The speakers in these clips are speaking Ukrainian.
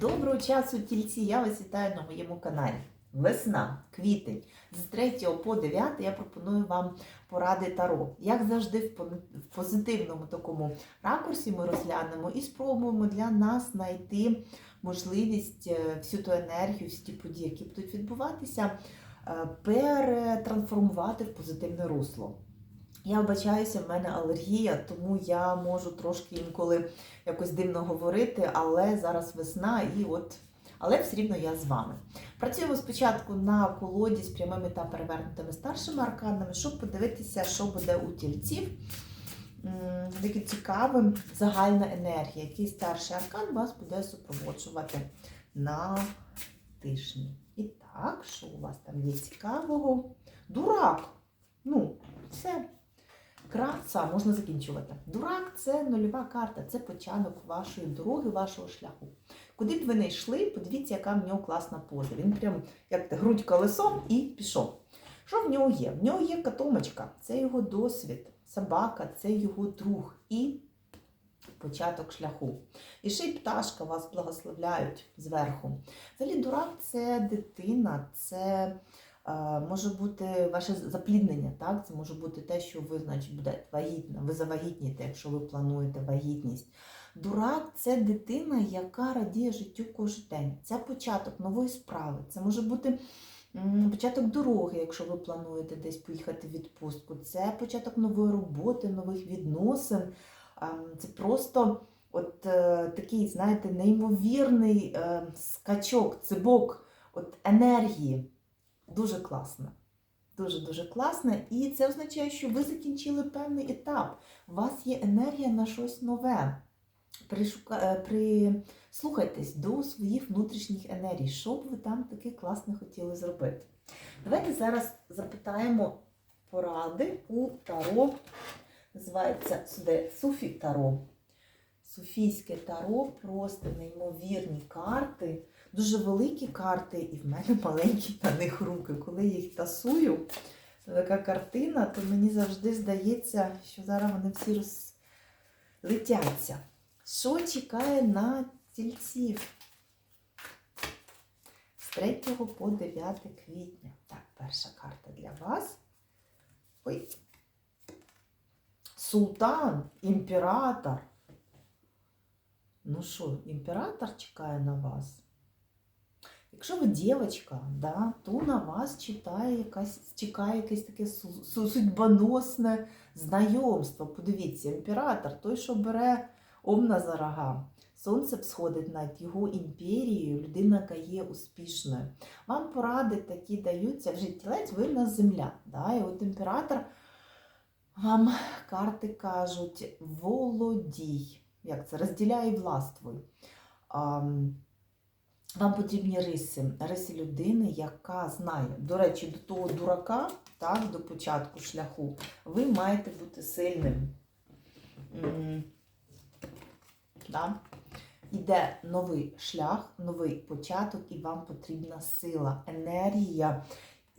Доброго часу, тільці! Я вас вітаю на моєму каналі. Весна, квітень. З 3 по 9 я пропоную вам поради Таро. Як завжди, в позитивному такому ракурсі ми розглянемо і спробуємо для нас знайти можливість е, всю ту енергію, всі ті події, які будуть відбуватися, е, перетрансформувати в позитивне русло. Я вбачаюся, в мене алергія, тому я можу трошки інколи якось дивно говорити, але зараз весна і от. Але все рівно я з вами. Працюємо спочатку на колоді з прямими та перевернутими старшими арканами, щоб подивитися, що буде у тільців. М, цікавим загальна енергія. Який старший аркан вас буде супроводжувати на тижні. І так, що у вас там є цікавого? Дурак. Ну, все. Краса можна закінчувати. Дурак це нульова карта, це початок вашої дороги, вашого шляху. Куди б ви не йшли, подивіться, яка в нього класна поза. Він прям як грудь колесом і пішов. Що в нього є? В нього є катомочка, це його досвід, собака це його друг і початок шляху. І ще й пташка вас благословляють зверху. Взагалі, дурак це дитина, це може бути ваше запліднення, так? Це може бути те, що ви, значить, будете вагітна, ви завагітніте, якщо ви плануєте вагітність. Дурак це дитина, яка радіє життю кожен день. Це початок нової справи. Це може бути початок дороги, якщо ви плануєте десь поїхати в відпустку. Це початок нової роботи, нових відносин. Ем, Це просто от е, такий, знаєте, неймовірний е, скачок, цибок от енергії. Дуже класно. Дуже-дуже класно. І це означає, що ви закінчили певний етап. У вас є енергія на щось нове. Пришука... е, Прислухайтесь до своїх внутрішніх енергій, що б ви там таке класне хотіли зробити. Давайте зараз запитаємо поради у Таро. Називається сюди Суфі Таро. Суфійське таро, просто неймовірні карти, дуже великі карти, і в мене маленькі на них руки. Коли я їх тасую, така картина, то мені завжди здається, що зараз вони всі розлетяться. Що чекає на тільців? З 3 по 9 квітня. Так, перша карта для вас. Ой. Султан, імператор. Ну що, імператор чекає на вас? Якщо ви дівчинка, да, то на вас читає якась, чекає якесь таке су- су- судьбоносне знайомство. Подивіться, імператор, той, що бере овна за рога. Сонце всходить над його імперією, людина, яка є успішною. Вам поради такі даються в життєлець, ви в нас земля. Да? І от імператор вам карти кажуть володій. Як це? Розділяй і властвуй. Вам потрібні риси, риси людини, яка знає. До речі, до того дурака, так, до початку шляху, ви маєте бути сильним. Да? Іде новий шлях, новий початок, і вам потрібна сила, енергія.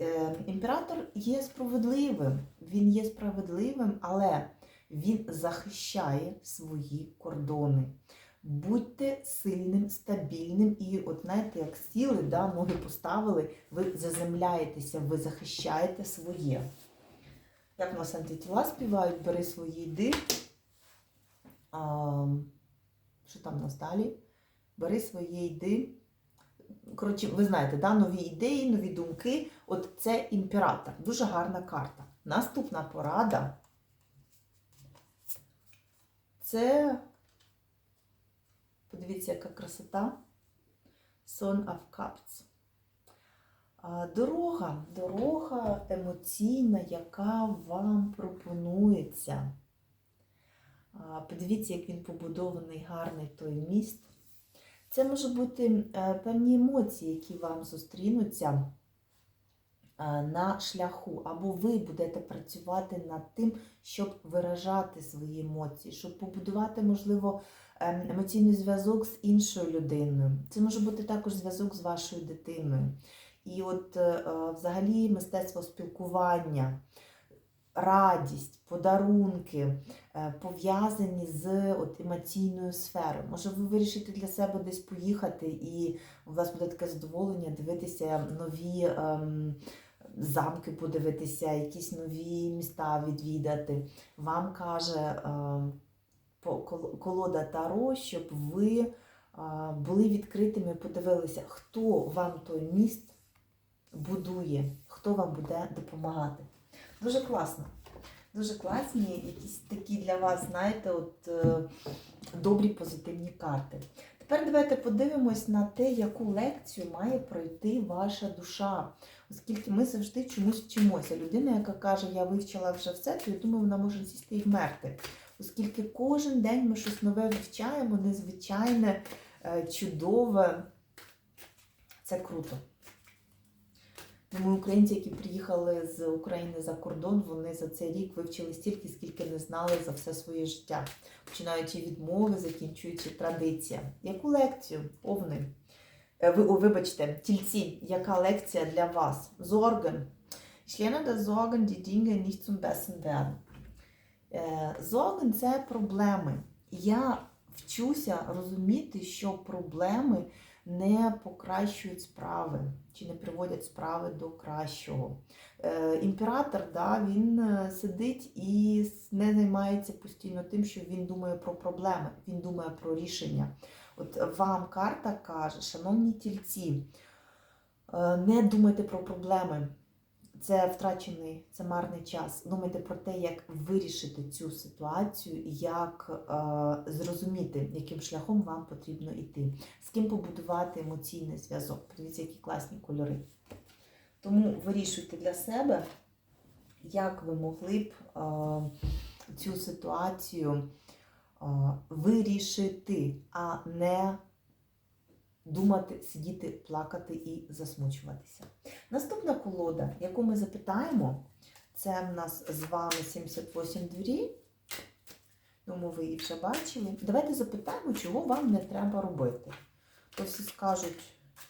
Е, Імператор є справедливим. Він є справедливим, але він захищає свої кордони. Будьте сильним, стабільним, і, от знаєте, як сіли, да, ноги поставили, ви заземляєтеся, ви захищаєте своє. Як у нас антитіла співають, бери свої йди. А, що там у нас далі? Бери своє йди. Коротше, ви знаєте, да, нові ідеї, нові думки. От це імператор. Дуже гарна карта. Наступна порада. Це, подивіться, яка красота. Son of Cups. Дорога, дорога емоційна, яка вам пропонується. Подивіться, як він побудований гарний той міст. Це може бути е, певні емоції, які вам зустрінуться на шляху, або ви будете працювати над тим, щоб виражати свої емоції, щоб побудувати, можливо, ем, емоційний зв'язок з іншою людиною. Це може бути також зв'язок з вашою дитиною. І от е, е, взагалі мистецтво спілкування, радість, подарунки, е, пов'язані з от, емоційною сферою. Може, ви вирішите для себе десь поїхати, і у вас буде таке задоволення дивитися нові ем, замки, подивитися, якісь нові міста відвідати. Вам каже кол- колода Таро, щоб ви були відкритими, подивилися, хто вам той міст будує, хто вам буде допомагати. Дуже класно. Дуже класні, якісь такі для вас, знаєте, от е, добрі позитивні карти. Тепер давайте подивимось на те, яку лекцію має пройти ваша душа. Оскільки ми завжди чомусь вчимося. Людина, яка каже, я вивчила вже все, то я думаю, вона може сісти і вмерти. Оскільки кожен день ми щось нове вивчаємо, незвичайне, е, чудове. Це круто. Тому українці, які приїхали з України за кордон, вони за цей рік вивчили стільки, скільки не знали за все своє життя, починаючи від мови, закінчуючи традиція. Яку лекцію? Овни. Е, Ви, вибачте, тільці, яка лекція для вас? Зорген. Члени lerne Зорген die Dinge nicht zum Besten werden. Зорген це проблеми. Я вчуся розуміти, що проблеми не покращують справи чи не приводять справи до кращого. Е, імператор, да, він е, сидить і не займається постійно тим, що він думає про проблеми, він думає про рішення. От вам карта каже, шановні тільці, е, не думайте про проблеми. Це втрачений, це марний час. Думайте про те, як вирішити цю ситуацію, як е, зрозуміти, яким шляхом вам потрібно йти, з ким побудувати емоційний зв'язок. Подивіться, які класні кольори. Тому вирішуйте для себе, як ви могли б е, цю ситуацію е, вирішити, а не думати, сидіти, плакати і засмучуватися. Наступна колода, яку ми запитаємо, це в нас з вами 78 двері. Тому ви її вже бачили. Давайте запитаємо, чого вам не треба робити. То всі скажуть,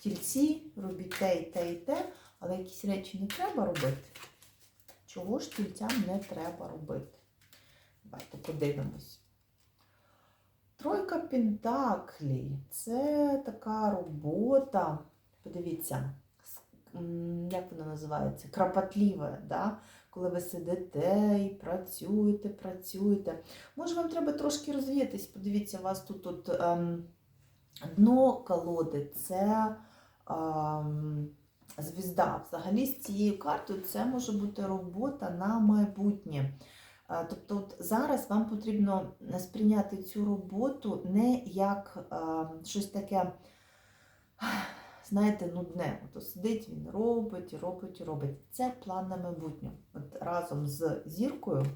тільці, робіть те і те і те, але якісь речі не треба робити. Чого ж тільцям не треба робити? Давайте подивимось. Тройка Пентаклі це така робота. Подивіться, як вона називається? Кропотлива, да? коли ви сидите і працюєте, працюєте. Може, вам треба трошки розвіятись. Подивіться, у вас тут, тут ем, дно колоди це ем, звізда. Взагалі з цією картою це може бути робота на майбутнє. Е, Тобто от зараз вам потрібно сприйняти цю роботу не як е, щось таке, знаєте, нудне. От сидить він робить, робить, робить. Це план на майбутнє. От разом з зіркою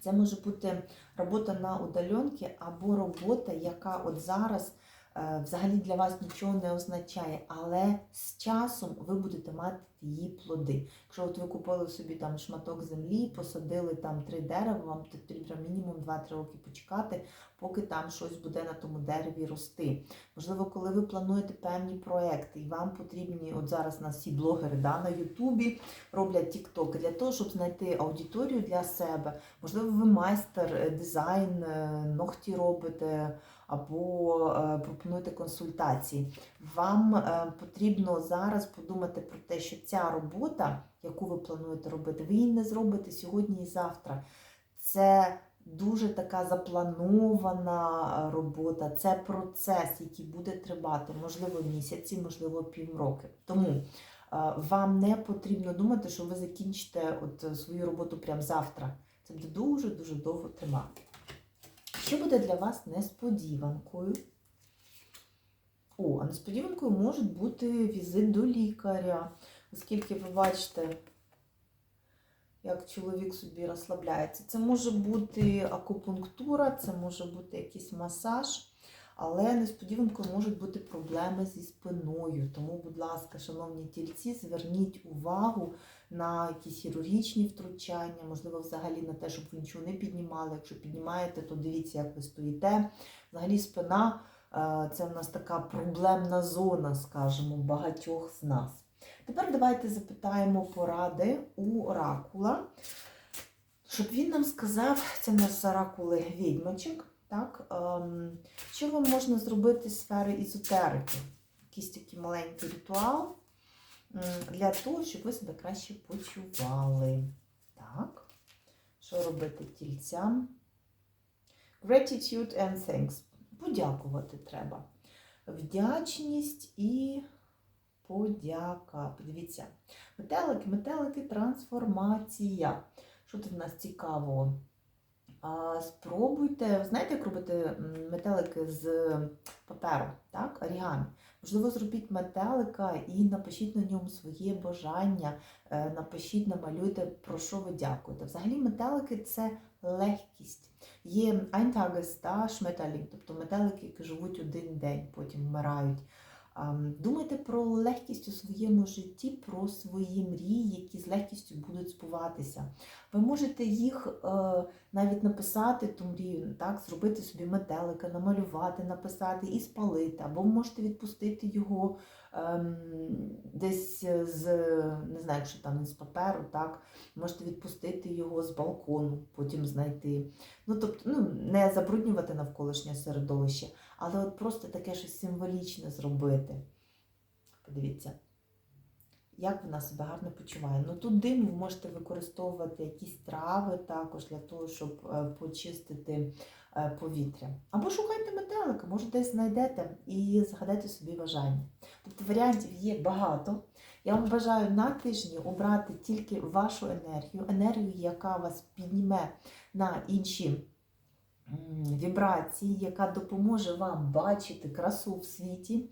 це може бути робота на удаленки або робота, яка от зараз взагалі для вас нічого не означає, але з часом ви будете мати її плоди. Якщо от ви купили собі там шматок землі, посадили там три дерева, вам потрібно мінімум 2-3 роки почекати, поки там щось буде на тому дереві рости. Можливо, коли ви плануєте певні проекти, і вам потрібні, от зараз нас всі блогери да, на Ютубі роблять тіктоки для того, щоб знайти аудиторію для себе. Можливо, ви майстер е, дизайн, е, ногті робите або е, пропонуєте консультації. Вам е, потрібно зараз подумати про те, що ця робота, яку ви плануєте робити, ви її не зробите сьогодні і завтра. Це дуже така запланована е, робота, це процес, який буде тривати, можливо, місяці, можливо, півроки. Тому вам не потрібно думати, що ви закінчите от свою роботу прямо завтра. Це буде дуже-дуже довго тривати. Що буде для вас несподіванкою? О, а несподіванкою може бути візит до лікаря, оскільки ви бачите, як чоловік собі розслабляється. Це може бути акупунктура, це може бути якийсь масаж, але несподіванкою можуть бути проблеми зі спиною. Тому, будь ласка, шановні тільці, зверніть увагу на якісь хірургічні втручання, можливо, взагалі на те, щоб ви нічого не піднімали. Якщо піднімаєте, то дивіться, як ви стоїте. Взагалі спина е, це в нас така проблемна зона, скажімо, багатьох з нас. Тепер давайте запитаємо поради у оракула. щоб він нам сказав, це наш з оракули відьмачок, так, ем, що вам можна зробити з сфери ізотерики? Якийсь такий маленький ритуал для того, щоб ви себе краще почували. Так, що робити тільцям? Gratitude and thanks. Подякувати треба. Вдячність і подяка. Подивіться. Метелики, метелики, трансформація. Що тут в нас цікавого? Спробуйте, знаєте, як робити метелики з паперу, так? Орігамі. Можливо, зробіть метелика і напишіть на ньому своє бажання, е, напишіть, намалюйте, про що ви дякуєте. Взагалі, метелики це легкість. Є Eintages та Schmetterling, тобто метелики, які живуть один день, потім вмирають. Думайте про легкість у своєму житті, про свої мрії, які з легкістю будуть збуватися. Ви можете їх е, навіть написати ту мрію, так, зробити собі метелика, намалювати, написати і спалити, або ви можете відпустити його десь з, не знаю, якщо там з паперу, так, можете відпустити його з балкону, потім знайти. Ну, тобто, ну, не забруднювати навколишнє середовище, але от просто таке щось символічне зробити. Подивіться, як вона себе гарно почуває. Ну тут дим ви можете використовувати якісь трави також для того, щоб е, почистити е, повітря. Або шукайте метелика, може десь знайдете і загадайте собі бажання. Тобто варіантів є багато. Я вам бажаю на тижні обрати тільки вашу енергію, енергію, яка вас підніме на інші вібрації, яка допоможе вам бачити красу в світі.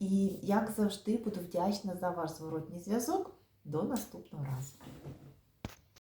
І як завжди буду вдячна за ваш зворотній зв'язок. До наступного разу.